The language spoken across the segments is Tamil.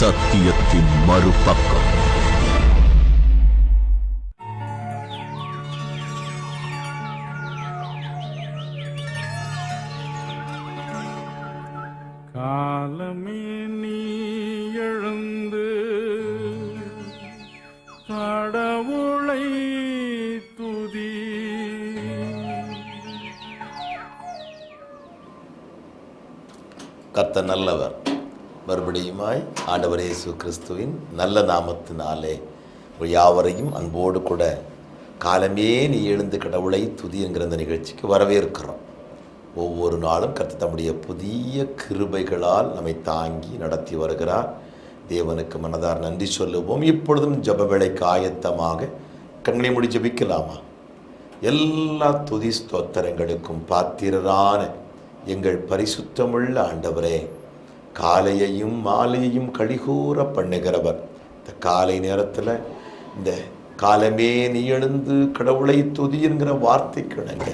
சத்தியத்தின் மறுபக்கம். காலமே நீ எழுந்து கடவுளை துதி. கர்த்த நல்லவர். மறுபடியுமாய் ஆண்டவர் இயேசு கிறிஸ்துவின் நல்ல நாமத்தினாலே யாவரையும் அன்போடு கூட காலமே நீ எழுந்து கடவுளை துதி என்கிற இந்த நிகழ்ச்சிக்கு வரவேற்கிறோம். ஒவ்வொரு நாளும் கற்று தம்முடைய புதிய கிருபைகளால் நம்மை தாங்கி நடத்தி வருகிறார். தேவனுக்கு மனதார் நன்றி சொல்லுவோம். இப்பொழுதும் ஜப வேளைக்கு ஆயத்தமாக கண்களை முடி ஜெபிக்கலாமா? எல்லா துதி ஸ்தோத்திரங்களுக்கும் பாத்திரரான எங்கள் பரிசுத்தமுள்ள ஆண்டவரே காலையையும் மாலையையும் கழிகூற பண்ணுகிறவர். இந்த காலை நேரத்தில் இந்த காலமே நீ எழுந்து கடவுளை துதிங்கிற வார்த்தை கிடங்க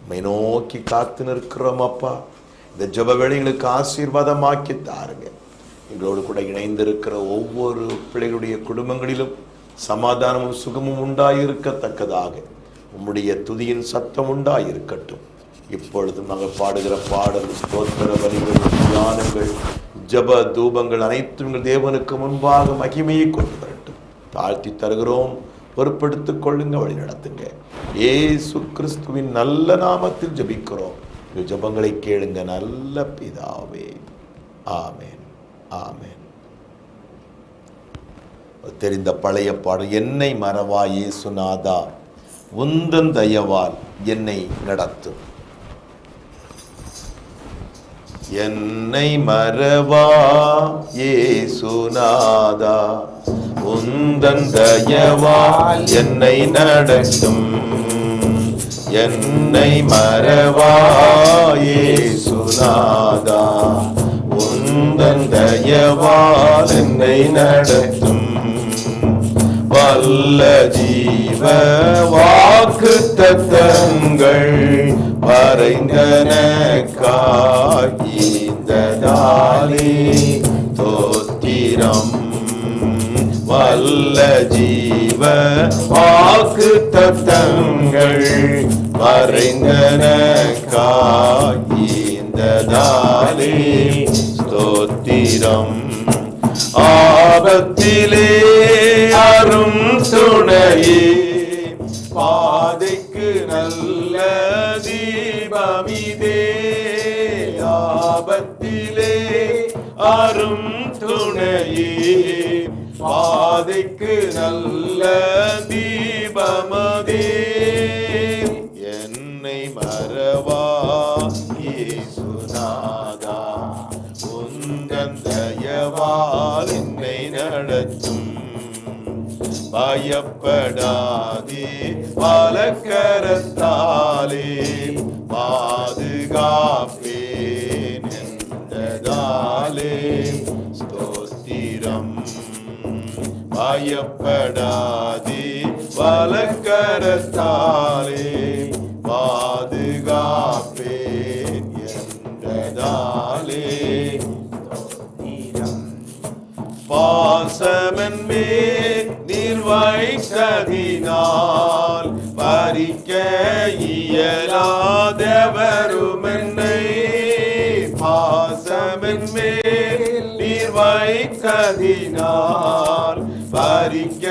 நம்மை நோக்கி காத்து நிற்கிறோம் அப்பா. இந்த ஜப வேளைகளுக்கு ஆசீர்வாதமாக்கி தாருங்க. எங்களோடு கூட இணைந்திருக்கிற ஒவ்வொரு பிள்ளைகளுடைய குடும்பங்களிலும் சமாதானமும் சுகமும் உண்டாயிருக்கத்தக்கதாக. உம்முடைய துதியின் சத்தம் உண்டாயிருக்கட்டும். இப்பொழுதும் நாங்கள் பாடுகிற பாடல் ஸ்தோத்திர வரிகள் தியானங்கள் ஜப தூபங்கள் அனைத்தும் எங்கள் தேவனுக்கு முன்பாக மகிமையை கொண்டு வரட்டும். தாழ்த்தி தருகிறோம். பொறுப்படுத்திக் கொள்ளுங்க வழி நடத்துங்க. ஏசு கிறிஸ்துவின் நல்ல நாமத்தில் ஜபிக்கிறோம். இந்த ஜபங்களை கேளுங்க நல்ல பிதாவே. ஆமேன். ஆமேன். தெரிந்த பழைய பாடல் என்னை மறவா ஏசுநாதா உந்தன் தயவால் என்னை நடத்தும். என்னை மறவா? ஏசுநாதா உந்தன் தயவால் என்னை நடத்தும். என்னை மறவா? ஏசுநாதா உந்தன் தயவால் என்னை நடத்தும். வல்ல ஜீவ வாக்கு தத்தங்கள் வரைந்தனக்காய்ந்ததாலே தோத்திரம் வல்ல ஜீவ வாக்கு தத்தங்கள் மறைந்தன வரைந்தனக்காய்ந்ததாலே ஸ்தோத்திரம் ஆபத்திலே அரும் துணையே பா துணையே பாதைக்கு நல்ல தீபமதே. என்னை மறவா இயேசுநாதா உந்தன் தயவால் என்னை நடத்தும். பயப்படாதே பலக்கரத்தாலே பாதுகாப்பேன் என்றதாலே பயப்படாதே வலக்கரத்தாலே பாதுகாப்பேன் என்றதாலே. பாசமன் மேல் நீர் வைத்ததினால் பறிக்க இயலாதவரும் என்னை பாசமன் மேல் நீர் வைத்ததினால் பறிக்க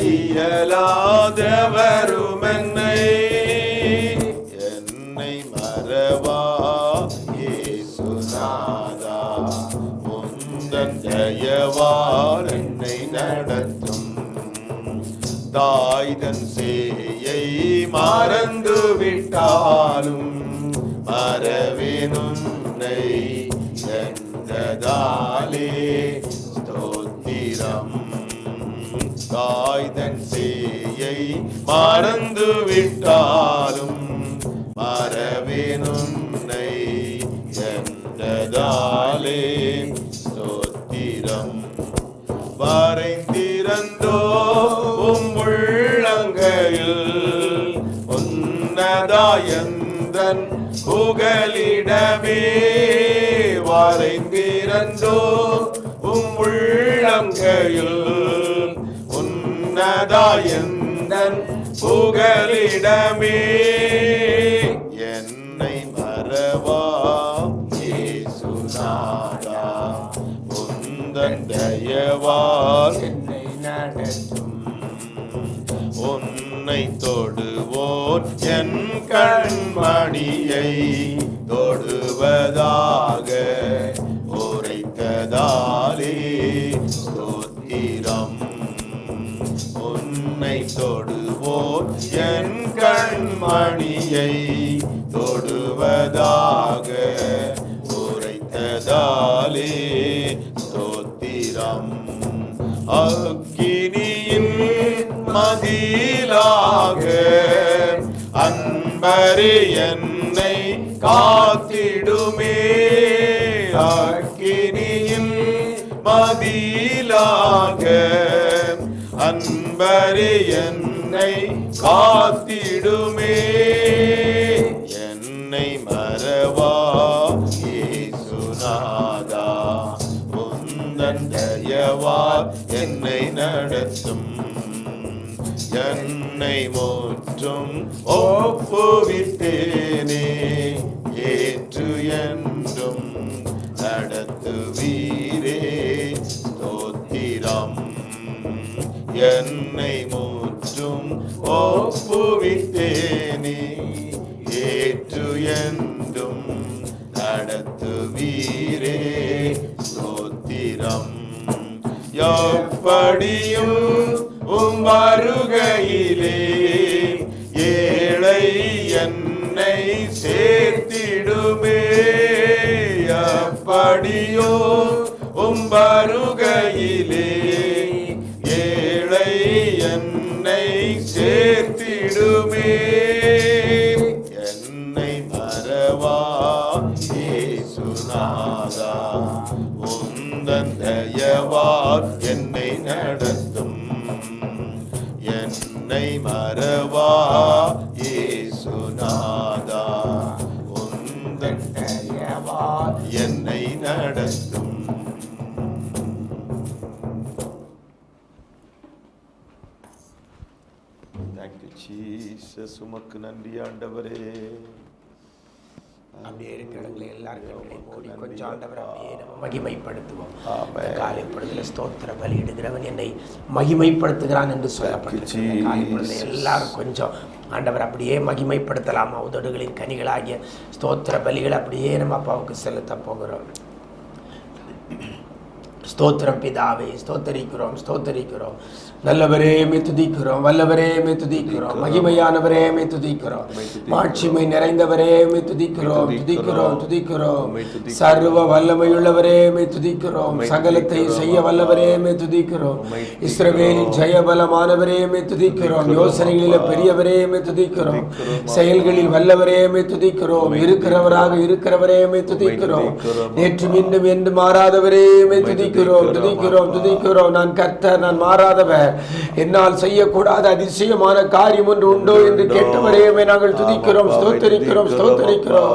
இயலாதவரும் என்னை என்னை மறவா? ஏசுநாதா உந்தன் தயவால் என்னை நடத்தும். தாய்தன் சேயை மறந்து விட்டாலும் மறவேன் உன்னை. என்றதாலே தாய்தன் சேயை மறந்து விட்டாலும் மறவேன் உன்னை என்றதாலே ஸ்தோத்திரம். வரைந்திருந்தோ உள்ளங்கையில் உன்னதாயந்தன் புகலிடமே. வரைந்திருந்தோ உம் சொன்னதாய் எந்தன் புகலிடமே? என்னை மறவா? ஏசுநாதா உந்தன் தயவால் என்னை நடத்தும். உன்னை தொடுவோர் என் கண்மணியை தொடுவதாக உரைத்ததாலே 아. உன்னை மறவா? ஏசுநாதா உந்தன் என்னை நடத்தும். தேங்க்யூ ஜீசஸ் உமக்கு நன்றி ஆண்டவரே. அப்படியே இருக்கிற இடங்களை கண்களை மூடி கொஞ்சம் ஆண்டவர் அப்படியே நம்ம மகிமைப்படுத்துவோம். இந்த காலைப்படுதல ஸ்தோத்திர பலியிடுகிறவன் என்னை மகிமைப்படுத்துகிறான் என்று Jesus. காலைப்படுதல எல்லாரும் கொஞ்சம் ஆண்டவர் அப்படியே மகிமைப்படுத்தலாமா. உதடுகளின் கனிகளாகிய ஸ்தோத்திர பலிகளை அப்படியே நம்ம அப்பாவுக்கு செலுத்த போகிறோம். ஸ்தோத்திரம் பிதாவே ஸ்தோத்தரிக்கிறோம் ஸ்தோத்தரிக்கிறோம். நல்லவரே மே துதிக்கிறோம் வல்லவரே மே துதிக்கிறோம் மகிமையானவரே மே துதிக்கிறோம் மாட்சிமை நிறைந்தவரே மே துதிக்கிறோம் துதிக்கிறோம் துதிக்கிறோம் சர்வ வல்லமையுள்ளவரே மே துதிக்கிறோம் சகலத்தை செய்ய வல்லவரே மே துதிக்கிறோம் இஸ்ரவேலின் ஜெயபலமானவரே மே துதிக்கிறோம் யோசனைகளில் பெரியவரே மே துதிக்கிறோம் செயல்களில் வல்லவரே மே துதிக்கிறோம் இருக்கிறவராக இருக்கிறவரே மே துதிக்கிறோம் நேற்று மீண்டும் என்று மாறாதவரே மே துதிக்கிறோம் துதிக்கிறோம் துதிக்கிறோம் நான் கர்த்தர் நான் மாறாதவர் என்னால் செய்யக்கூடாத அதிசயமான காரியம் ஒன்று உண்டோ என்று கேட்டவரே மே நாங்கள் துதிக்கிறோம் ஸ்தோத்தரிக்கிறோம் ஸ்தோத்தரிக்கிறோம்.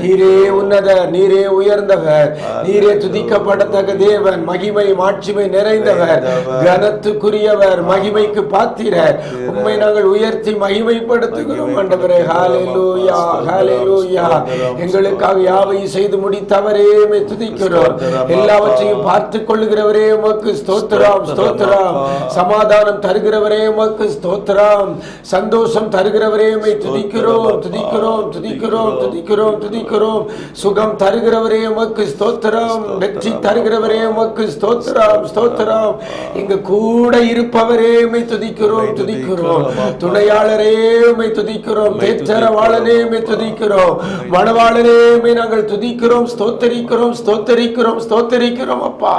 நீரே உன்னதர் நீரே உயர்ந்தவர் நீரே துதிக்கப்படத்தக்க தேவன் மகிமை மாட்சிமை நிறைந்தவர் கனத்துக்குரியவர் மகிமைக்கு பாத்திரர். உம்மை நாங்கள் உயர்த்தி மகிமைப்படுத்துகிறோம் ஆண்டவரே. ஹalleluya ஹalleluya. எங்களுக்காக யாவையும் செய்து முடித்தவரே துதிக்கிறோம். எல்லாவற்றையும் பார்த்து கொள்ளுகிறவரே உமக்கு ஸ்தோத்திரம் ஸ்தோத்திரம் சமாதானம் தருகிறவரே உமக்கு ஸ்தோத்திரம். சந்தோஷம் தருகிறவரே உம்மை துதிக்கிறோம் துதிக்கிறோம் துதிக்கிறோம் துதிக்கிறோம் துதிக்கிறோம் சுகம் தருகிறவரே உமக்கு ஸ்தோத்திரம். வெற்றி தருகிறவரே உமக்கு ஸ்தோத்திரம் ஸ்தோத்திரம் எங்க கூட இருப்பவரே உம்மை துதிக்கிறோம் துதிக்கிறோம். துணையாளரே உம்மை துதிக்கிறோம். பேச்சரவாளனே துதிக்கிறோம். மணவாளனே உம்மை நாங்கள் துதிக்கிறோம் ஸ்தோத்தரிக்கிறோம் ஸ்தோத்தரிக்கிறோம் ஸ்தோத்தரிக்கிறோம் அப்பா.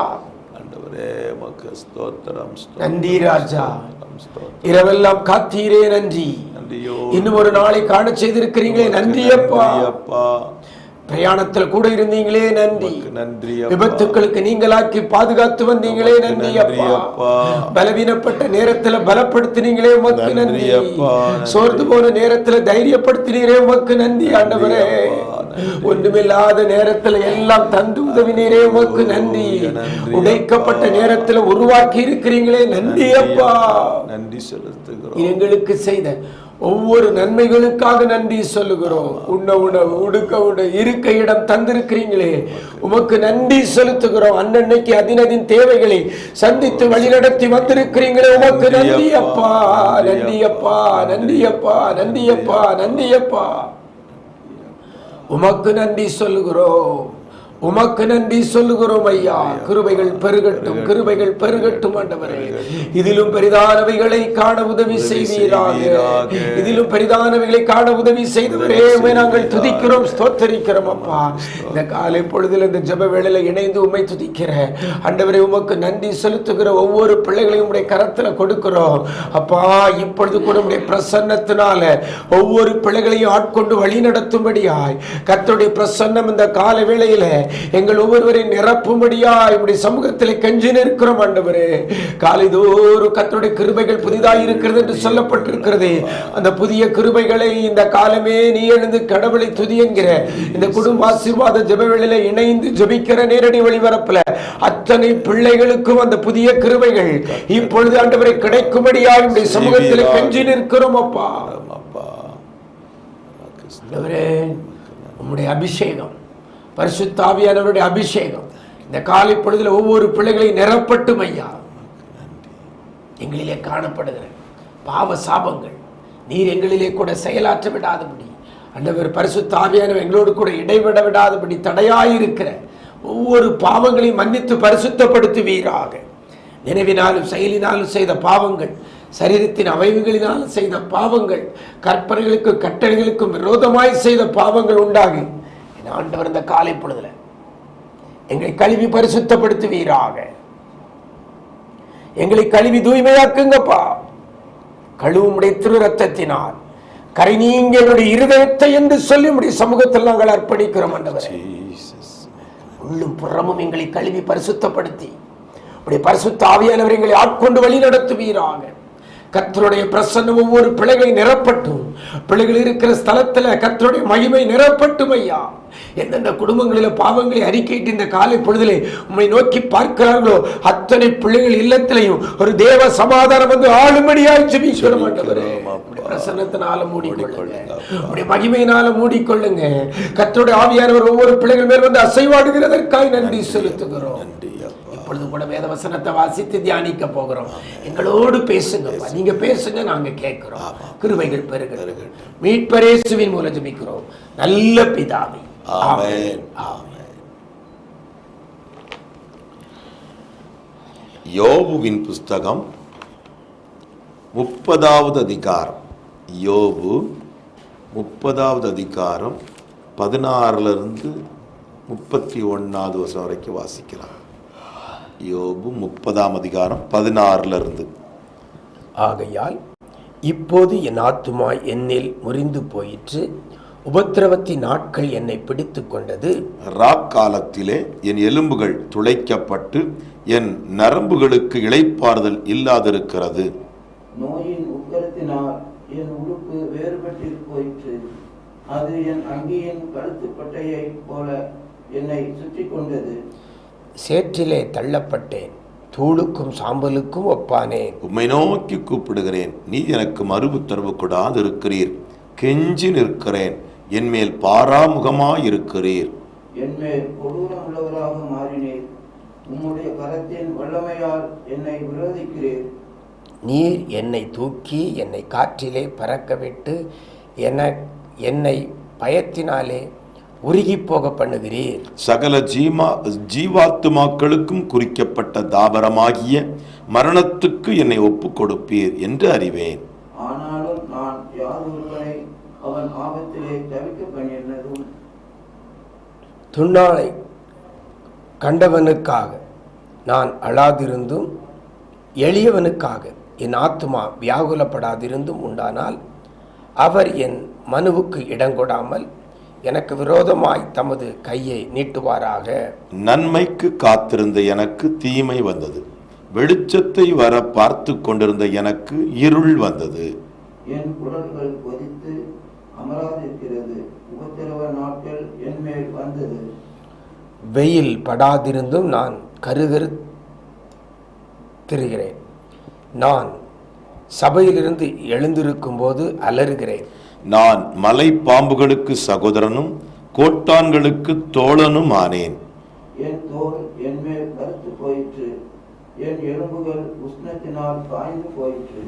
ஸ்தோத்திரம் நன்றி ராஜா. ஸ்தோத்திரம் ஸ்தோத்திரம். இரவெல்லாம் காத்தீரே நன்றி. இன்னும் ஒரு நாளை காண செய்திருக்கிறீங்களே நன்றி அப்பா பிரயாணத்துல கூட இருந்தீங்களே நன்றி. நன்றி. விபத்துக்களுக்கு நீங்களாக்கி பாதுகாத்து வந்தீங்களே நன்றி அப்பா. பலவீனப்பட்ட நேரத்துல பலப்படுத்தினீங்களே உமக்கு நன்றி. சோர்ந்து போன நேரத்துல தைரியப்படுத்தினீரே உமக்கு நன்றி ஆண்டவரே. ஒன்றுமில்லாத நேரத்துல எல்லாம் தந்து உதவினீரே. உமக்கு நன்றி. உடைக்கப்பட்ட. நேரத்துல உருவாக்கி இருக்கிறீங்களே. நன்றி அப்பா. நன்றி செலுத்துகிறோம். எங்களுக்கு செய்த ஒவ்வொரு நன்மைகளுக்காக நன்றி சொல்லுகிறோம். உண்ண உணவு உடுக்க உட இருக்க இடம் தந்திருக்கிறீங்களே. உமக்கு நன்றி செலுத்துகிறோம். அன்னன்னைக்கு அதினதின் தேவைகளை சந்தித்து வழிநடத்தி வந்திருக்கிறீங்களே. உமக்கு நன்றி அப்பா. நன்றி அப்பா. நன்றி. அப்பா. நன்றி அப்பா. நன்றி அப்பா. உமக்கு நன்றி சொல்கிறோம் உமக்கு நன்றி சொல்லுகிறோம் ஐயா. கிருபைகள் பெருகட்டும் கிருபைகள் பெருகட்டும் ஆண்டவரே. இதிலும் பெரிதானவைகளை காண உதவி செய்வீராக. இதிலும் பெரிதானவைகளை காண உதவி செய்தவரே. நாங்கள் துதிக்கிறோம் ஸ்தோத்தரிக்கிறோம் அப்பா. இந்த காலை பொழுதில் இந்த ஜெப வேளையில இணைந்து உம்மை துதிக்கிற ஆண்டவரே உமக்கு நன்றி செலுத்துகிற ஒவ்வொரு பிள்ளைகளையும் உடைய கரத்துல கொடுக்கிறோம். அப்பா இப்பொழுது கூட உடைய பிரசன்னத்தினால ஒவ்வொரு பிள்ளைகளையும் ஆட்கொண்டு வழி நடத்தும்படியாய் கர்த்தருடைய பிரசன்னம் இந்த கால வேளையில எங்கள் ஒவ்வொருவரையும் நிரப்பும்படியாய் இப்படி சமூகத்தில் கெஞ்சி நிற்கிறோம் ஆண்டவரே. காலைதோறும் கர்த்தருடைய கிருபைகள் புதிதாய் இருக்கிறது என்று சொல்லப்பட்டிருக்கிறது. அந்த புதிய கிருபைகளை இந்த காலமே நீ எழுந்து கடவுளை துதி என்கிற இந்த குடும்ப ஆசீர்வாத ஜெபவேளையில இணைந்து ஜெபிக்கிற நேரடி ஒளிபரப்புல அத்தனை பிள்ளைகளுக்கும் அந்த புதிய கிருபைகள் இப்பொழுது ஆண்டவரை கிடைக்கும்படியாய் இப்படி சமூகத்தில் கெஞ்சி நிற்கிறோம் அப்பா. அப்பா உம்முடைய அபிஷேகம். பரிசுத்தாவியானவருடைய அபிஷேகம். இந்த காலை பொழுதுல ஒவ்வொரு பிள்ளைகளையும் நிரப்பட்டும் ஐயா. எங்களிலே காணப்படுகிற பாவ சாபங்கள். நீர் எங்களிலே கூட செயலாற்ற விடாதபடி அண்டவர் பரிசுத்தாவியானவர் எங்களோடு கூட இடைவிட விடாதபடி தடையாயிருக்கிற ஒவ்வொரு பாவங்களையும் மன்னித்து பரிசுத்தப்படுத்துவீராக. நினைவினாலும் செயலினாலும் செய்த பாவங்கள் சரீரத்தின் அவயவங்களினாலும் செய்த பாவங்கள் கற்பனைகளுக்கும் கட்டளைகளுக்கும் விரோதமாய் செய்த பாவங்கள் உண்டாகி ஆண்டவர் இந்த காலை பொழுதுல எங்களை கழுவி பரிசுத்தப்படுத்துவீராக. எங்களை கழுவி தூய்மையாக்குங்கப்பா. கழுவுமுடைய திரு ரத்தத்தினால் கரை நீங்க என்னுடைய இருதயத்தை என்று சொல்லி உடைய சமூகத்தில் நாங்கள் அர்ப்பணிக்கிறோம் ஆண்டவரே. உள்ளும் புறமும் எங்களை கழுவி பரிசுத்தப்படுத்தி. உடைய பரிசுத்த ஆவியானவர் எங்களை ஆட்கொண்டு வழி நடத்துவீராக கர்த்தருடைய பிரசன்னம் ஒவ்வொரு பிள்ளைகளை நிரப்பட்டும். பிள்ளைகள் இருக்கிற ஸ்தலத்துல கர்த்தருடைய மகிமை நிரப்பட்டும் ஐயா. எந்தெந்த குடும்பங்களில் பாவங்களை அறிக்கையிட்டு இந்த காலை பொழுதிலே உம்மை நோக்கி பார்க்கிறார்களோ அத்தனை பிள்ளைகள் இல்லத்திலையும் ஒரு தேவ சமாதானம் வந்து ஆளுமடியாய் ஆண்டவரே. உம்முடைய பிரசன்னத்தினால மூடிக்கொள்ளுங்க. உடைய மகிமையினால மூடிக்கொள்ளுங்க. கர்த்தருடைய ஆவியானவர் ஒவ்வொரு பிள்ளைகள் மேல் வந்து அசைவாடுகிறதற்காய் நன்றி செலுத்துகிறோம். நன்றி அப்பா இப்பொழுது கூட வேத வசனத்தை வாசித்து தியானிக்க போகிறோம். எங்களோடு பேசுங்கப்பா நீங்க பேசுங்க நாங்க கேட்கிறோம். கிருபைகள் பெருகிறது மீட்பரேசுவின் மூலம் ஜெபிக்கிறோம். நல்ல பிதாவே. யோபுவின் புஸ்தகம் முப்பதாவது அதிகாரம். யோபு முப்பதாவது அதிகாரம் பதினாறுல இருந்து முப்பத்தி ஒன்னாவது வருஷம் வரைக்கும் வாசிக்கலாம். யோபு முப்பதாம் அதிகாரம் பதினாறுல இருந்து. ஆகையால் இப்போது என் ஆத்துமா என்னில் முறிந்து போயிற்று. உபத்திரவத்தின் நாட்கள் என்னை பிடித்து கொண்டது. ராக்காலத்திலே என் எலும்புகள் துளைக்கப்பட்டு என் நரம்புகளுக்கு இளைப்பாறுதல் இல்லாதிருக்கிறது. நோயின் உக்கரத்தினால் என் உடுப்பு வேறுபட்டு போயிற்று. அது என் அங்கியின் கழுத்துப்பட்டையைப் போல என்னை சுற்றி கொண்டது. சேற்றிலே தள்ளப்பட்டேன். தூளுக்கும் சாம்பலுக்கும் ஒப்பானேன் உம்மை நோக்கி கூப்பிடுகிறேன். நீ எனக்கு மறு உத்தரவு கூடாது இருக்கிறீர் கெஞ்சி நிற்கிறேன். என்மேல் பாராமுகமாயிருக்கிறீர். என்மேல் கொடூரம் உள்ளவராக மாறினீர். உம்முடைய கரத்தின் வல்லமையால் என்னை விரோதிக்கிறீர். நீர் என்னை தூக்கி என்னை காற்றிலே பறக்க விட்டு என என்னை பயத்தினாலே உருகி போக பண்ணுகிறீர் சகல ஜீமா ஜீவாத்துமாக்களுக்கும் குறிக்கப்பட்ட தாபரமாகிய மரணத்துக்கு என்னை ஒப்புக் கொடுப்பீர் என்று அறிவேன். ஆனாலும் நான் யார் ஒருவனை அவன் ஆபத்திலே தவிக்க பண்ணினதும் துன்னாளை கண்டவனுக்காக நான் அழாதிருந்தும் எளியவனுக்காக என் ஆத்துமா வியாகுலப்படாதிருந்தும் உண்டானால் அவர் என் மனுவுக்கு இடங்கொடாமல் எனக்கு விரோதமாய் தமது கையை நீட்டுவாராக. நன்மைக்கு காத்திருந்த எனக்கு தீமை வந்தது. வெளிச்சத்தை வர பார்த்து கொண்டிருந்த எனக்கு இருள் வந்தது. என் குரல்கள் கொதித்து அமராதிருக்கிறது. உபத்திரவ நாட்கள் என் மேல் வந்தது. வெயில் படாதிருந்தும் நான் கருகரு திரிகிறேன் நான் சபையிலிருந்து எழுந்திருக்கும் போது அலறுகிறேன். நான் மலை பாம்புகளுக்கு சகோதரனும் கோட்டான்களுக்கு தோழனும் ஆனேன் என் தோல் என் மேல் கருத்து போயிற்று. என் எலும்புகள் உஷ்ணத்தினால் காய்ந்து போயிற்று.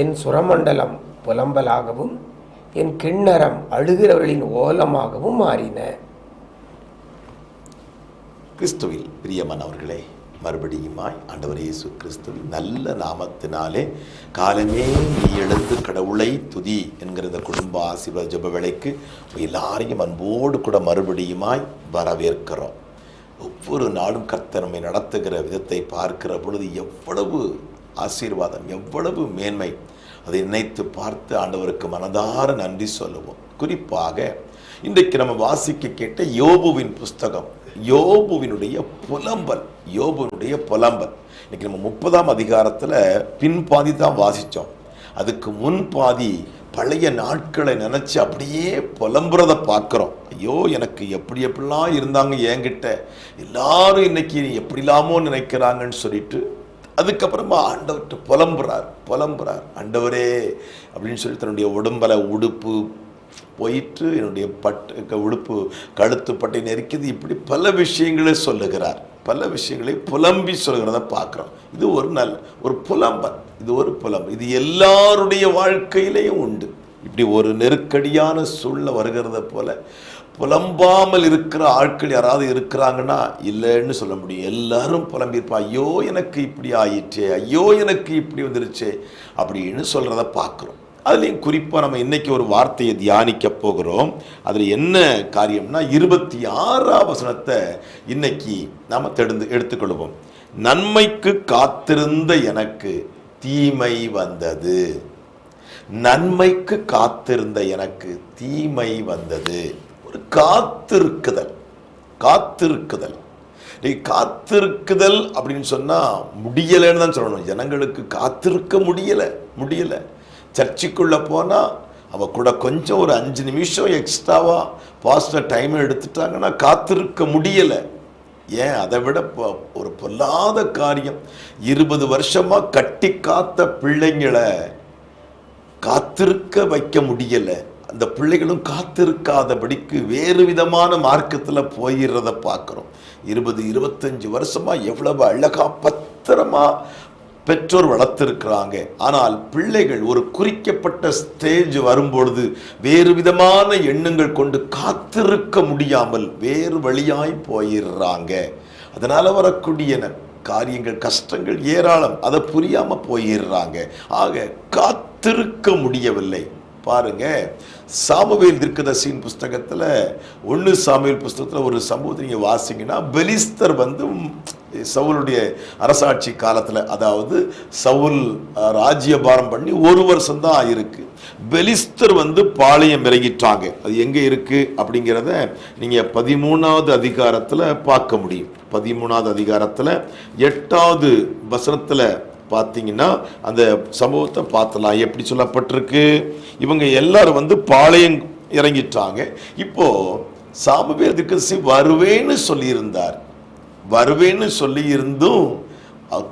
என் சுரமண்டலம் புலம்பலாகவும் என் கிண்ணறம் அழுகிறவர்களின் ஓலமாகவும் மாறின. கிறிஸ்துவில் பிரியமானவர்களே மறுபடியுமாய் ஆண்டவர் இயேசு கிறிஸ்துவின் நல்ல நாமத்தினாலே காலமே நீ எழுந்து கடவுளை துதி என்கிற இந்த குடும்ப ஆசீர்வாத ஜப வேலைக்கு எல்லாரையும் அன்போடு கூட மறுபடியுமாய் வரவேற்கிறோம். ஒவ்வொரு நாளும் கர்த்தர் நம்மை நடத்துகிற விதத்தை பார்க்கிற பொழுது எவ்வளவு ஆசீர்வாதம் எவ்வளவு மேன்மை. அதை நினைத்து பார்த்து ஆண்டவருக்கு மனதார நன்றி சொல்லுவோம். குறிப்பாக இன்றைக்கு நம்ம வாசிக்க கேட்ட யோபுவின் புஸ்தகம். யோபுவினுடைய புலம்பல் யோபுவினுடைய புலம்பல். இன்னைக்கு நம்ம முப்பதாம் அதிகாரத்தில் பின்பாதி தான் வாசித்தோம் அதுக்கு முன் பாதி பழைய நாட்களை நினச்சி அப்படியே புலம்புறத பார்க்குறோம். ஐயோ எனக்கு எப்படி எப்படிலாம் இருந்தாங்க என்கிட்ட. எல்லாரும் இன்னைக்கு எப்படிலாமோ நினைக்கிறாங்கன்னு சொல்லிட்டு அதுக்கப்புறமா ஆண்டவர்கிட்ட புலம்புறார் புலம்புறார். ஆண்டவரே அப்படின்னு சொல்லி தன்னுடைய உடம்பில் உடுப்பு போயிட்டு என்னுடைய பட்டு உடுப்பு கழுத்து பட்டை நெருக்கிது இப்படி பல விஷயங்களை சொல்லுகிறார். பல விஷயங்களை புலம்பி சொல்கிறத பார்க்குறோம். இது ஒரு நல்ல ஒரு புலம்பல். இது ஒரு புலம்பல். இது எல்லாருடைய வாழ்க்கையிலையும் உண்டு. இப்படி ஒரு நெருக்கடியான சூழ்நிலை வருகிறத போல புலம்பாமல் இருக்கிற ஆட்கள் யாராவது இருக்கிறாங்கன்னா இல்லைன்னு சொல்ல முடியும். எல்லாரும் புலம்பியிருப்பா ஐயோ எனக்கு இப்படி ஆயிடுச்சே ஐயோ எனக்கு இப்படி வந்துருச்சே அப்படின்னு சொல்கிறத பார்க்குறோம். அதுலேயும் குறிப்பாக நம்ம இன்றைக்கி ஒரு வார்த்தையை தியானிக்க போகிறோம். அதில் என்ன காரியம்னா இருபத்தி ஆறாம் வசனத்தை இன்னைக்கு நாம் தெடுந்து எடுத்துக்கொள்வோம். நன்மைக்கு காத்திருந்த எனக்கு தீமை வந்தது. நன்மைக்கு காத்திருந்த எனக்கு தீமை வந்தது. ஒரு காத்திருக்குதல். காத்திருக்குதல். நீ காத்திருக்குதல் அப்படின்னு சொன்னால் முடியலைன்னு தான் சொல்லணும். ஜனங்களுக்கு காத்திருக்க முடியலை முடியலை. சர்ச்சுக்குள்ள போனா அவ கூட கொஞ்சம் ஒரு அஞ்சு நிமிஷம் எக்ஸ்ட்ராவா பாஸ்டர் டைம் எடுத்துட்டாங்கன்னா காத்திருக்க முடியல. ஏன்? அதை விட ஒரு பொல்லாத காரியம். இருபது வருஷமா கட்டி காத்த பிள்ளைங்களை காத்திருக்க வைக்க முடியல. அந்த பிள்ளைகளும் காத்திருக்காதபடிக்கு வேறு விதமான மார்க்கத்தில் போயிடுறத பார்க்குறோம் இருபது இருபத்தஞ்சு வருஷமா எவ்வளவு அழகா பத்திரமா பெற்றோர் வளர்த்திருக்கிறாங்க. ஆனால் பிள்ளைகள் ஒரு குறிக்கப்பட்ட ஸ்டேஜ் வரும்பொழுது வேறு விதமான எண்ணங்கள் கொண்டு காத்திருக்க முடியாமல் வேறு வழியாய் போயிடுறாங்க. அதனால் வரக்கூடியன காரியங்கள் கஷ்டங்கள் ஏராளம். அதை புரியாமல் போயிடுறாங்க. ஆக காத்திருக்க முடியவில்லை. பாருங்க சாமுவேல் தீர்க்கதர்சியின் புஸ்தகத்தில் ஒன்று சாமுவேல் புஸ்தகத்தில் ஒரு சம்பவத்தை நீங்கள் வாசிங்கன்னா பெலிஸ்தர் வந்து சவுலுடைய அரசாட்சி காலத்தில் அதாவது சவுல் ராஜ்யபாரம் பண்ணி ஒரு வருஷம் தான் ஆயிருக்கு. பெலிஸ்தர் வந்து பாளையம் இறங்கிட்டாங்க அது எங்கே இருக்கு அப்படிங்கிறத நீங்கள் பதிமூணாவது அதிகாரத்தில் பார்க்க முடியும். பதிமூணாவது அதிகாரத்தில் எட்டாவது வசனத்தில் பார்த்தீங்கன்னா அந்த சம்பவத்தை பார்த்தலாம். எப்படி சொல்லப்பட்டிருக்கு? இவங்க எல்லாரும் வந்து பாளையம் இறங்கிட்டாங்க. இப்போ சாமுவேல் தீர்க்கதரிசி வருவேன்னு சொல்லியிருந்தார். வருவேன்னு சொல்லியிருந்தும்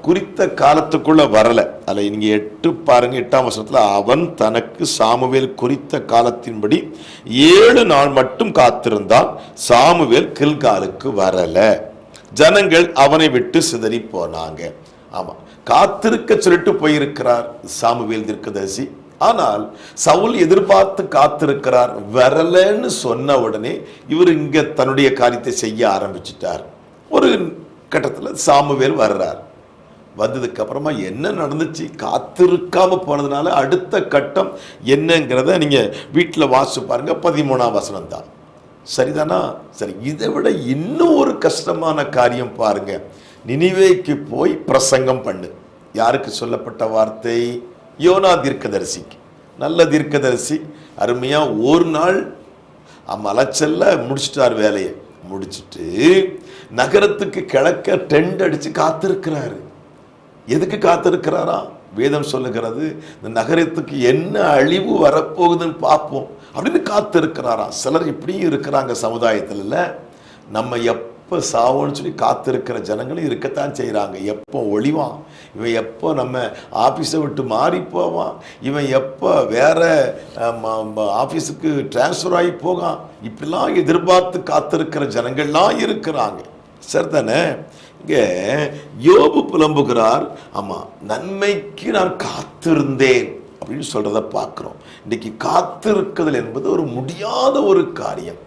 குறித்த காலத்துக்குள்ள வரலை. அதில் நீங்கள் எட்டு பாருங்க எட்டாம் வருஷத்துல அவன் தனக்கு சாமுவேல் குறித்த காலத்தின்படி ஏழு நாள் மட்டும் காத்திருந்தான். சாமுவேல் கில்காலுக்கு வரலை. ஜனங்கள் அவனை விட்டு சிதறி போனாங்க. ஆமா. காத்திருக்க சொல்லிட்டு போயிருக்கிறார். சாமுவேல் தீர்க்கதரிசி ஆனால் சவுல் எதிர்பார்த்து காத்திருக்கிறார். வரலன்னு சொன்ன உடனே இவர் இங்க தன்னுடைய காரியத்தை செய்ய ஆரம்பிச்சிட்டார். ஒரு கட்டத்தில் சாமுவேல் வர்றார். வந்ததுக்கு அப்புறமா என்ன நடந்துச்சு? காத்திருக்காம போனதுனால அடுத்த கட்டம் என்னங்கிறத நீங்க வீட்டில் வாசி பாருங்க. பதிமூணாம் வசனம் தான். சரிதானா? சரி இதை விட இன்னும் ஒரு கஷ்டமான காரியம் பாருங்கள் நினிவேக்கு போய் பிரசங்கம் பண்ணு. யாருக்கு சொல்லப்பட்ட வார்த்தை? யோனா தீர்க்கதரிசிக்கு. நல்ல தீர்க்கதரிசி அருமையாக ஒரு நாள் மலைச்சல்ல முடிச்சிட்டார் வேலையை. முடிச்சுட்டு நகரத்துக்கு கிழக்க டெண்ட் அடித்து காத்திருக்கிறாரு. எதுக்கு காத்திருக்கிறாரா? வேதம் சொல்லுகிறது இந்த நகரத்துக்கு என்ன அழிவு வரப்போகுதுன்னு பார்ப்போம் அப்படின்னு காத்திருக்கிறாராம் சிலர் இப்படியும் இருக்கிறாங்க சமுதாயத்தில் நம்ம எப்போ எப்போ சாவோன்னு சொல்லி காத்திருக்கிற ஜனங்களும் இருக்கத்தான் செய்கிறாங்க எப்போ ஒளிவான்? இவன் எப்போ நம்ம ஆஃபீஸை விட்டு மாறி போவான்? இவன் எப்போ வேற ஆஃபீஸுக்கு டிரான்ஸ்ஃபர் ஆகி போகான்? இப்படிலாம் எதிர்பார்த்து காத்திருக்கிற ஜனங்கள்லாம் இருக்கிறாங்க. சரிதானே? இங்கே யோபு புலம்புகிறார் ஆமாம் நன்மைக்கு நான் காத்திருந்தேன் அப்படின்னு சொல்கிறத பார்க்குறோம். இன்றைக்கி காத்திருக்குதல் என்பது ஒரு முடியாத ஒரு காரியம்.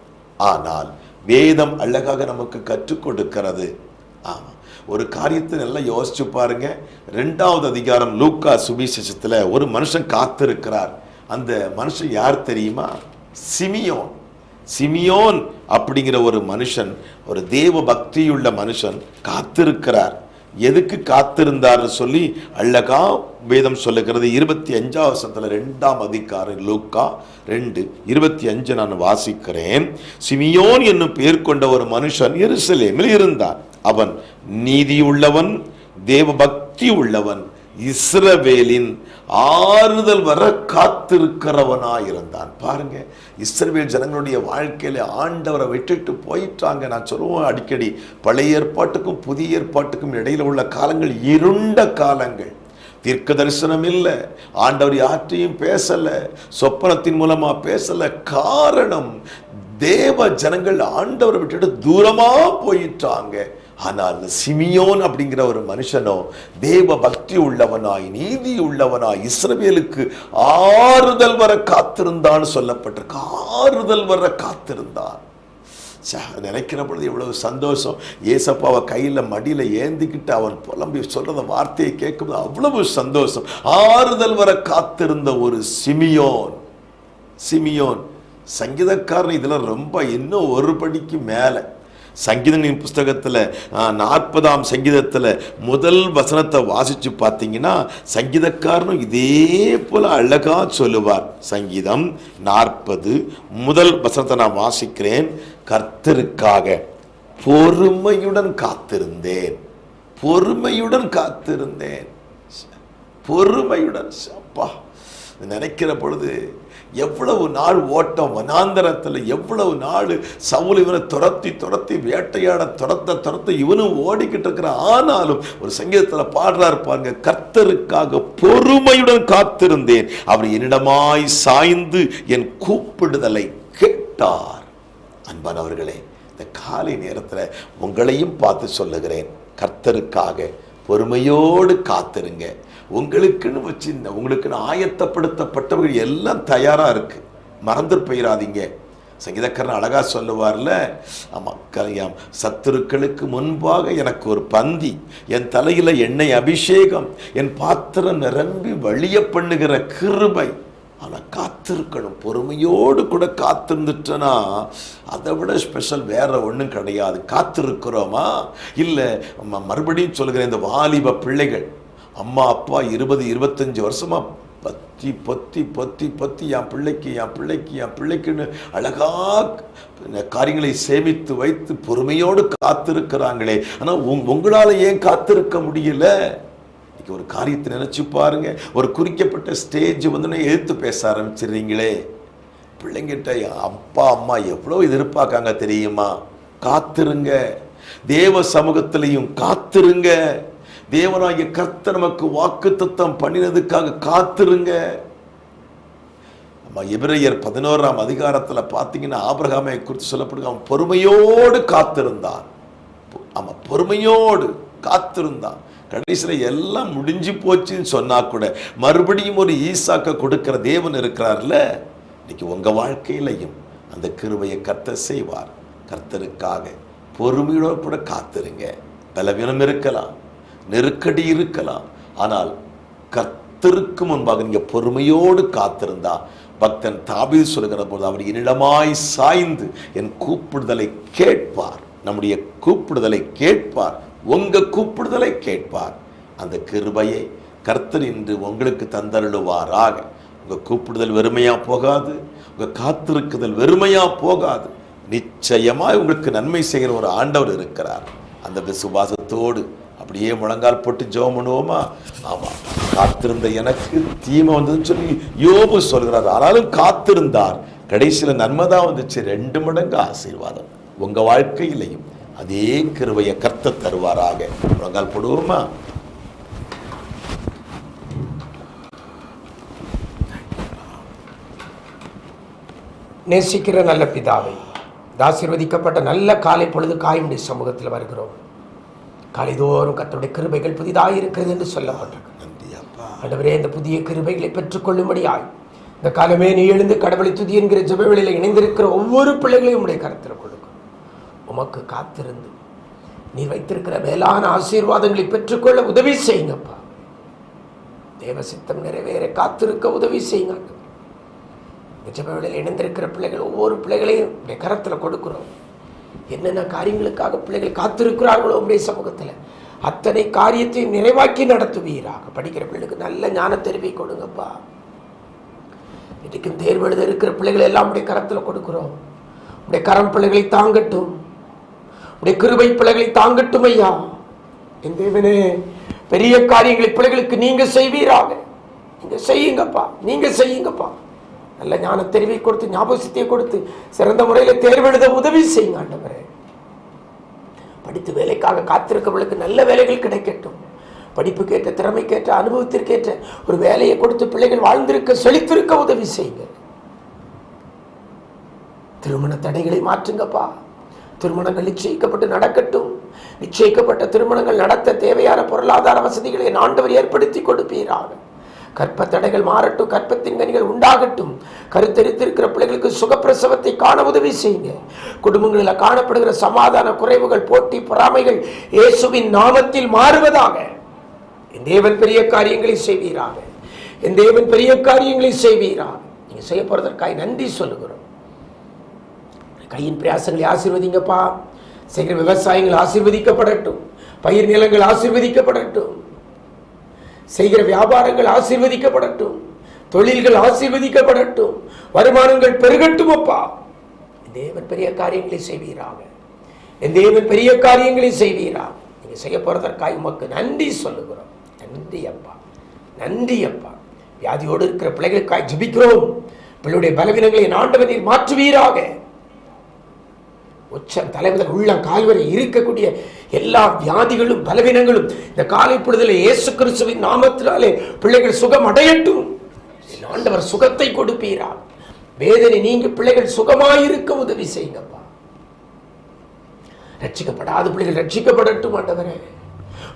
ஆனால் வேதம் அழகாக நமக்கு கற்றுக் கொடுக்கிறது. ஆமாம் ஒரு காரியத்தை நல்லா யோசிச்சு பாருங்க. ரெண்டாவது அதிகாரம் லூக்கா சுபிசேஷத்தில் ஒரு மனுஷன் காத்திருக்கிறார். அந்த மனுஷன் யார் தெரியுமா? சிமியோன். சிமியோன் அப்படிங்கிற ஒரு மனுஷன் ஒரு தேவ பக்தியுள்ள மனுஷன் காத்திருக்கிறார். எதுக்கு காத்திருந்தார்னு சொல்லி அழகா வேதம் சொல்லுகிறது. இருபத்தி அஞ்சாம் வருஷத்தில் ரெண்டாம் அதிகாரம் லூக்கா ரெண்டு இருபத்தி அஞ்சு நான் வாசிக்கிறேன். சிமியோன் என்னும் பெயர் கொண்ட ஒரு மனுஷன் எருசலேமில் இருந்தான். அவன் நீதியுள்ளவன் தேவ பக்தி உள்ளவன். இஸ்ரவேலின் ஆறுதல் வர காத்திருக்கிறவனாயிருந்தான். பாருங்க இஸ்ரவேல் ஜனங்களுடைய வாழ்க்கையில ஆண்டவரை விட்டுட்டு போயிட்டாங்க. நான் சொல்லுவேன் அடிக்கடி பழைய ஏற்பாட்டுக்கும் புதிய ஏற்பாட்டுக்கும் இடையில உள்ள காலங்கள் இருண்ட காலங்கள். தீர்க்க தரிசனம் இல்லை ஆண்டவர் யார்ட்டையும் பேசலை சொப்பனத்தின் மூலமா பேசலை. காரணம் தேவ ஜனங்கள் ஆண்டவரை விட்டுட்டு தூரமா போயிட்டாங்க. ஆனால் சிமியோன் அப்படிங்கிற ஒரு மனுஷனோ தேவ பக்தி உள்ளவனாய் நீதி உள்ளவனாய் இஸ்ரவேலுக்கு ஆறுதல் வர காத்திருந்தான்னு சொல்லப்பட்டிருக்கு. ஆறுதல் வர காத்திருந்தான். நினைக்கிற பொழுது இவ்வளவு சந்தோஷம். ஏசப்பாவை கையில் மடியில் ஏந்திக்கிட்டு அவன் புலம்பி சொல்கிற வார்த்தையை கேட்கும்போது அவ்வளவு சந்தோஷம். ஆறுதல் வர காத்திருந்த ஒரு சிமியோன். சிமியோன். சங்கீதக்காரன் இதில் ரொம்ப இன்னும் ஒரு படிக்கு மேலே. சங்கீதனின் புஸ்தகத்தில் நாற்பதாம் சங்கீதத்தில் முதல் வசனத்தை வாசித்து பார்த்தீங்கன்னா சங்கீதக்காரனும் இதே போல் அழகாக சொல்லுவார். சங்கீதம் நாற்பது முதல் வசனத்தை நான் வாசிக்கிறேன். கர்த்தருக்காக பொறுமையுடன் காத்திருந்தேன். பொறுமையுடன் காத்திருந்தேன். பொறுமையுடன் அப்பா நினைக்கிற பொழுது எவ்வளவு நாள் ஓட்டம் வனாந்தரத்தில் எவ்வளவு நாள் சவுல் இவனை துரத்தி துரத்தி வேட்டையாட துரத்த துரத்த இவனும் ஓடிக்கிட்டு இருக்கிறான். ஆனாலும் ஒரு சங்கீதத்தில் பாடுறாரு பாருங்க கர்த்தருக்காக பொறுமையுடன் காத்திருந்தேன். அவர் என்னிடமாய் சாய்ந்து என் கூப்பிடுதலை கேட்டார். அன்பானவர்களே இந்த காலை நேரத்தில் உங்களையும் பார்த்து சொல்லுகிறேன் கர்த்தருக்காக பொறுமையோடு காத்திருங்க. உங்களுக்குன்னு வச்சு இந்த உங்களுக்குன்னு ஆயத்தப்படுத்தப்பட்டவர்கள் எல்லாம் தயாராக இருக்குது மறந்து போயிடாதீங்க சங்கீதக்காரன் அழகாக சொல்லுவார்ல ஆமாம் சத்துருக்களுக்கு முன்பாக எனக்கு ஒரு பந்தி என் தலையில் எண்ணெய் அபிஷேகம் என் பாத்திரம் நிரம்பி வழிய பண்ணுகிற கிருபை. ஆனால் காத்திருக்கணும். பொறுமையோடு கூட காத்திருந்துட்டனா அதை விட ஸ்பெஷல் வேற ஒன்றும் கிடையாது. காத்திருக்கிறோமா? இல்லை மறுபடியும் சொல்கிறேன் இந்த வாலிப பிள்ளைகள் அம்மா அப்பா இருபது இருபத்தஞ்சி வருஷமா பத்தி பத்தி பத்தி பத்தி என் பிள்ளைக்கு என் பிள்ளைக்கு என் பிள்ளைக்குன்னு அழகாக காரியங்களை சேமித்து வைத்து பொறுமையோடு காத்திருக்கிறாங்களே. ஆனால் உங் உங்களால் ஏன் காத்திருக்க முடியல? இன்னைக்கு ஒரு காரியத்தை நினச்சி பாருங்க. ஒரு குறிக்கப்பட்ட ஸ்டேஜ் வந்துன்னு எதிர்த்து பேச ஆரம்பிச்சிடுறீங்களே. பிள்ளைங்கிட்ட அப்பா அம்மா எவ்வளோ எதிர்பார்க்காங்க தெரியுமா? காத்திருங்க. தேவ சமூகத்திலையும் காத்திருங்க. தேவனாகிய கர்த்தர் நமக்கு வாக்கு தத்தம் பண்ணினதுக்காக காத்திருங்க. நம்ம எபிரேயர் பதினோராம் அதிகாரத்தில் பார்த்தீங்கன்னா ஆபிரகாமை குறித்து சொல்லப்படுங்க அவன் பொறுமையோடு காத்திருந்தான். ஆமாம் பொறுமையோடு காத்திருந்தான். கடைசியில் எல்லாம் முடிஞ்சு போச்சுன்னு சொன்னா கூட மறுபடியும் ஒரு ஈசாக்க கொடுக்கிற தேவன் இருக்கிறார்ல? இன்னைக்கு உங்க வாழ்க்கையிலையும் அந்த கிருபையை கர்த்தர் செய்வார். கர்த்தருக்காக பொறுமையோடு கூட காத்திருங்க. பலவீனம் இருக்கலாம். நெருக்கடி இருக்கலாம். ஆனால் கர்த்தருக்கு முன்பாக நீங்க பொறுமையோடு காத்திருந்தா பக்தன் தாபீர் சொல்கிற போது அவர் என்னிடமாய் சாய்ந்து என் கூப்பிடுதலை கேட்பார். நம்முடைய கூப்பிடுதலை கேட்பார். உங்க கூப்பிடுதலை கேட்பார். அந்த கிருபையை கர்த்தர் இன்று உங்களுக்கு தந்தருளுவாராக. உங்க கூப்பிடுதல் வெறுமையா போகாது. உங்க காத்திருக்குதல் வெறுமையா போகாது. நிச்சயமாய் உங்களுக்கு நன்மை செய்கிற ஒரு ஆண்டவர் இருக்கிறார். அந்த விசுவாசத்தோடு அப்படியே முழங்கால் போட்டு ஜெபம் பண்ணுவோமா? ஆமா. காத்திருந்த எனக்கு தீமை வந்ததுன்னு சொல்லி யோபு சொல்கிறார். ஆனாலும் காத்திருந்தார். கடைசியில் நன்மை தான் வந்துச்சு. ரெண்டு மடங்கு ஆசீர்வாதம். உங்க வாழ்க்கையிலையும் அதே கிருவையை கர்த்த தருவாராக. முழங்கால் போடுவோமா? நேசிக்கிற நல்ல பிதாவை ஆசீர்வதிக்கப்பட்ட நல்ல காலை பொழுது காயமுடைய சமூகத்தில் வருகிறோம். காலைதோறும் கத்தருடைய கிருபைகள் புதிதாக இருக்கிறது என்று சொல்லப்பட்டிருக்கு. நன்றி அப்பா. ஆண்டவரே இந்த புதிய கிருபைகளை பெற்றுக்கொள்ளும்படியாய் இந்த காலமே நீ எழுந்து கடவுளை துதி என்கிற ஜெபவெளியில் இணைந்திருக்கிற ஒவ்வொரு பிள்ளைகளையும் உடைய கருத்தில் கொடுக்கும். உமக்கு காத்திருந்து நீ வைத்திருக்கிற மேலான ஆசீர்வாதங்களை பெற்றுக்கொள்ள உதவி செய்யுங்கப்பா. தேவ சித்தம் நிறைவேற காத்திருக்க உதவி செய்யுங்க. இந்த ஜெபவெளியில் இணைந்திருக்கிற பிள்ளைகள் ஒவ்வொரு பிள்ளைகளையும் உடைய கரத்தில் கொடுக்கிறோம். என்னென்ன காரியங்களுக்காக பிள்ளைகள் காத்திருக்கிறார்களோ உடைய சமூகத்தில் அத்தனை காரியத்தையும் நிறைவாக்கி நடத்துவீராக. படிக்கிற பிள்ளைகளுக்கு நல்ல ஞான தெரிவை கொடுங்கப்பா. இன்றைக்கும் தேர்வு எழுத இருக்கிற பிள்ளைகள் எல்லாம் உடைய கரத்தில் கொடுக்கிறோம். உடைய கரம் பிள்ளைகளை தாங்கட்டும். உடைய கிருபை பிள்ளைகளை தாங்கட்டும் ஐயா. என் தேவனே பெரிய காரியங்களை பிள்ளைகளுக்கு நீங்க செய்வீராக. நீங்க செய்யுங்கப்பா. நீங்க செய்யுங்கப்பா. நல்ல ஞான தெரிவை கொடுத்து ஞாபகத்தை கொடுத்து சிறந்த முறையில் தேர்வெழுத உதவி செய்யுங்க ஆண்டவரே. படித்து வேலைக்காக காத்திருக்கவர்களுக்கு நல்ல வேலைகள் கிடைக்கட்டும். படிப்புக்கேற்ற திறமைக்கேற்ற அனுபவத்திற்கேற்ற ஒரு வேலையை கொடுத்து பிள்ளைகள் வாழ்ந்திருக்க செழித்திருக்க உதவி செய்யுங்க. திருமண தடைகளை மாற்றுங்கப்பா. திருமணங்கள் நிச்சயிக்கப்பட்டு நடக்கட்டும். நிச்சயிக்கப்பட்ட திருமணங்கள் நடத்த தேவையான பொருளாதார வசதிகளை ஆண்டவர் ஏற்படுத்தி கொடுப்பீராக. கற்ப தடைகள் மாறட்டும் கற்பத்தின் கனிகள் உண்டாகட்டும். கருத்தரித்திருக்கிற பிள்ளைகளுக்கு சுகப்பிரசவத்தை காண உதவி செய்யுங்க. குடும்பங்களில் காணப்படுகிற சமாதான குறைவுகள் போட்டி பொறாமைகள் இயேசுவின் நாமத்தில் மாறுவதாக. என் தேவன் பெரிய காரியங்களை செய்வீராக. என் தேவன் பெரிய காரியங்களை செய்வீராக. நீங்க செய்ய போறதற்காய் நன்றி சொல்லுகிறோம். கையின் பிரயாசங்களை ஆசீர்வதிங்கப்பா. செய்கிற விவசாயங்கள் ஆசீர்வதிக்கப்படட்டும். பயிர் நிலங்கள் ஆசீர்வதிக்கப்படட்டும். செய்கிற வியாபாரங்கள் ஆசீர்வதிக்கப்படட்டும். தொழில்கள் ஆசீர்வதிக்கப்படட்டும். வருமானங்கள் பெருகட்டும் அப்பா. தேவன் பெரிய காரியங்களை செய்வீராக. என் தேவன் பெரிய காரியங்களை செய்வீராக. நீங்க செய்ய போறதற்காக உமக்கு நன்றி சொல்லுகிறோம். நன்றி அப்பா. நன்றி அப்பா. வியாதியோடு இருக்கிற பிள்ளைகளுக்காய் ஜபிக்கிறோம். பிள்ளையுடைய பலவீனங்களை என் ஆண்டவர் நீர் மாற்றுவீராக. உச்சம் தலைமுதல் உள்ளம் கால்வரை இருக்கக்கூடிய எல்லா வியாதிகளும் பலவீனங்களும் இந்த காலை பொழுதில் இயேசு கிறிஸ்துவின் நாமத்தினாலே பிள்ளைகள் சுகம் அடையட்டும் ஆண்டவர் சுகத்தை கொடுப்பீரா? வேதனை நீங்க பிள்ளைகள் சுகமாயிருக்க உதவி செய்யுங்கப்பா. ரட்சிக்கப்படாத பிள்ளைகள் ரட்சிக்கப்படட்டும் ஆண்டவரே.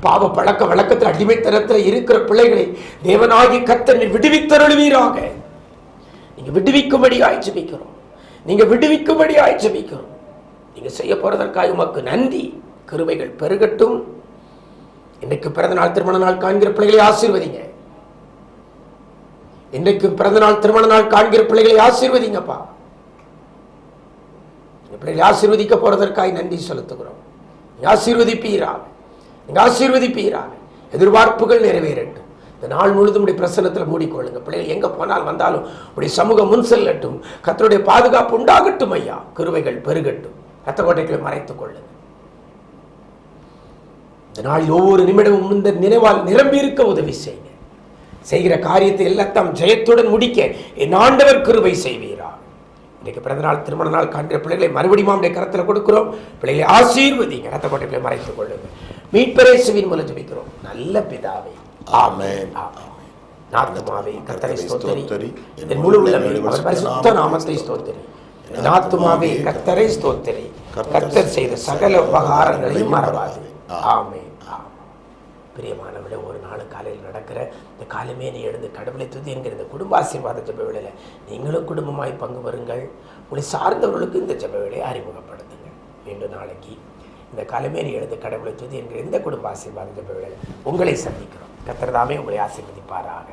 பாவ பழக்க வழக்கத்தில் அடிமைத்தனத்தில் இருக்கிற பிள்ளைகளை தேவனாகி கத்தனை விடுவித்தருள்வீராக. நீங்க விடுவிக்கும்படி ஆய்ச்சபிக்கிறோம் நீங்க விடுவிக்கும்படி ஆய்ச்சபிக்கிறோம் நீங்க செய்ய போறதற்காக உமக்கு நன்றி. கிருபைகள் பெருகட்டும். இன்றைக்கு பிறந்த நாள் திருமண நாள் காண்கிற பிள்ளைகளை ஆசீர்வதிங்க. இன்றைக்கு பிறந்த நாள் திருமண நாள் காண்கிற பிள்ளைகளை ஆசீர்வதிங்கப்பா. பிள்ளைகளை ஆசீர்வதிக்க போறதற்காக நன்றி செலுத்துகிறோம். நீங்க ஆசீர்வதிப்பீராக. நீங்க ஆசீர்வதிப்பீராக. எதிர்பார்ப்புகள் நிறைவேறட்டும். இந்த நாள் முழுதும் உடைய பிரசன்னத்தில் மூடிக்கொள்ளுங்க. பிள்ளைகள் எங்கே போனால் வந்தாலும் உடைய சமூகம் முன் செல்லட்டும். கத்தருடைய பாதுகாப்பு உண்டாகட்டும் ஐயா. கருவைகள் பெருகட்டும். கத்தக்கோட்டைகளை மறைத்துக் கொள்ளுங்கள் நாளில் ஒவ்வொரு நிமிடமும் இந்த நினைவால் நிரம்பி இருக்க உதவி செய்யுங்க செய்கிற காரியத்தை எல்லாம் ஜெயத்துடன் முடிக்க என் ஆண்டவர் கிருபை செய்வீரா. இன்றைக்கு பிறந்த நாள் திருமண நாள் காண்கிற பிள்ளைகளை மறுபடியும் நம்முடைய கரத்தில் கொடுக்கிறோம். பிள்ளைகளை ஆசீர்வதிங்க ரத்த கோட்டைகளை மறைத்துக் கொள்ளுங்க மீட்பரேசுவின் மூலம் ஜெபிக்கிறோம். நல்ல பிதாவை. ஆமென். நாத்துமாவே கர்த்தரை ஸ்தோத்தரி. என் முழு உள்ளமே அவர் பரிசுத்த நாமத்தை ஸ்தோத்தரி. என் ஆத்துமாவே கர்த்தரை ஸ்தோத்தரி. கர்த்தர் செய்த சகல உபகாரங்களையும் மறவாது. ஆமே பிரியமானவர்களே ஒரு நாள் காலையில் நடக்கிற இந்த காலமே நீ எழுந்து கடவுளை துதி என்கிற இந்த குடும்ப ஆசீர்வாத ஜப வேளையில் நீங்களும் குடும்பமாய் பங்கு வருங்கள் உங்களை சார்ந்தவர்களுக்கு இந்த ஜப வேலையை அறிமுகப்படுத்துங்க மீண்டும் நாளைக்கு இந்த காலமே நீ எழுந்து கடவுளை துதி என்கிற இந்த குடும்ப ஆசீர்வாத ஜப உங்களை சந்திக்கிறோம். கத்திரதாமே உங்களை ஆசீர்வதிப்பாராக.